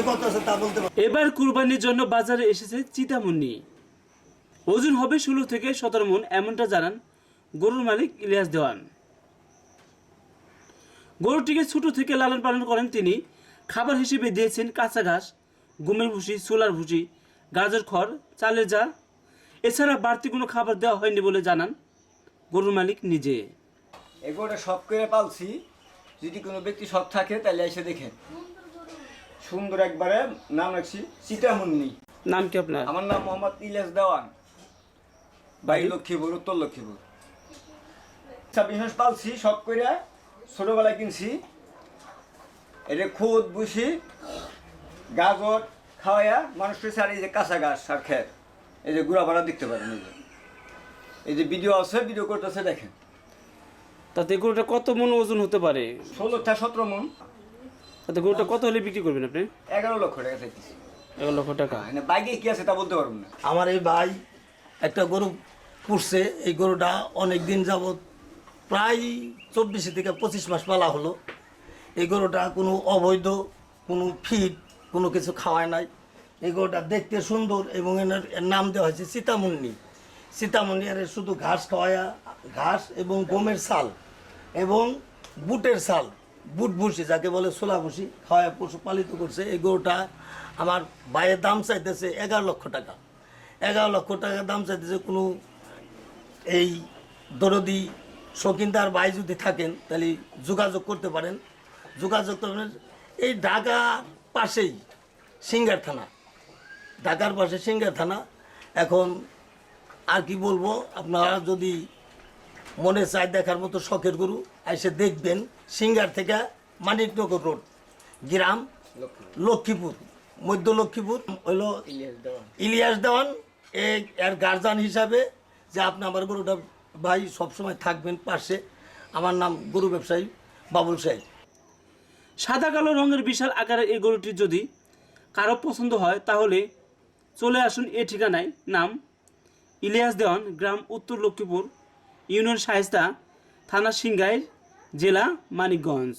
মূল্য কত আছে তা বলতে এবার কুরবানির জন্য বাজারে এসেছে চিতামুন্নি। ওজন হবে ষোলো থেকে সতেরো মন এমনটা জানান গরুর মালিক ইলিয়াস দেওয়ান। গরুটিকে ছোট থেকে লালন পালন করেন তিনি। খাবার হিসেবে দিয়েছেন কাঁচা ঘাস গমের ভুসি সোলার ভুসি গাজর খড় চালের যা এছাড়া বাড়তি কোনো খাবার দেওয়া হয়নি বলে জানান গরুর মালিক নিজে। এগুলোটা শখ করে পালছি। যদি কোনো ব্যক্তি শখ থাকে তাহলে এসে দেখেন। সুন্দর একবারে নাম রাখছি সীতামুন্নি। নাম কি আপনার? আমার নাম মোহাম্মদ ইলিয়াস দেওয়ান। বাড়ি লক্ষ্মীপুর উত্তর লক্ষ্মীপুর। ছাব্বিশ মাস পালছি শখ করে ছোটোবেলায় কিনছি। এটা খুদ বুসি গাজর খাওয়াইয়া মানুষকে আর এই যে কাঁচা গাছ আর খের এই যে গুড়া ভাড়া দেখতে পারেন এই যে। এই যে ভিডিও আছে ভিডিও করতেছে দেখেন। তাতে গরুটা কত মন ওজন হতে পারে? ষোলো সতেরো মন। তাতে গরুটা কত হলে বিক্রি করবেন আপনি? এগারো লক্ষ টাকা চাইতেছি। এগারো লক্ষ টাকা। মানে বাইকে কি আছে তা বলতে পারব না। আমার এই ভাই একটা গরু পুষছে এই গরুটা অনেক দিন যাবৎ প্রায় চব্বিশ থেকে পঁচিশ মাস পালা হলো। এই গরুটা কোনো অবৈধ কোনো ফিড কোনো কিছু খাওয়ায় নাই। এই গরুটা দেখতে সুন্দর এবং এনার এর নাম দেওয়া হয়েছে সীতামুন্নি। সীতামুন্নি এর শুধু ঘাস খাওয়ায়া ঘাস এবং গমের ছাল এবং বুটের ছাল বুট ভুসি, যাকে বলে ছোলা ভুসি, খাওয়ায় পশু পালিত করছে। এই গরুটা আমার ভাইয়ের দাম চাইতেছে এগারো লক্ষ টাকা। এগারো লক্ষ টাকা দাম চাইতেছে কোনো এই দরদি শৌখিনদার ভাই যদি থাকেন, তাহলে যোগাযোগ করতে পারেন। যোগাযোগ করবেন এই ঢাকার পাশেই সিঙ্গার থানা। ঢাকার পাশে সিঙ্গার থানা। এখন আর কি বলব, আপনারা যদি মনে চায় দেখার মতো শখের গরু এসে দেখবেন সিঙ্গার থেকে মানিকনগর রোড গ্রাম লক্ষ্মীপুর। মধ্য লক্ষ্মীপুর হইল ইলিয়াস দেওয়ান। এই এর গার্জান হিসাবে যে আপনি আমার গরুটা ভাই সবসময় থাকবেন পাশে। আমার নাম গরু ব্যবসায়ী বাবুল সাহেব। সাদা কালো রঙের বিশাল আকারের এই গরুটি যদি কারও পছন্দ হয় তাহলে চলে আসুন এ ঠিকানায়। নাম ইলিয়াস দেওয়ান গ্রাম উত্তর লক্ষ্মীপুর। ইউনিয়ন শায়েস্তা থানা সিংগাইর জেলা মানিকগঞ্জ।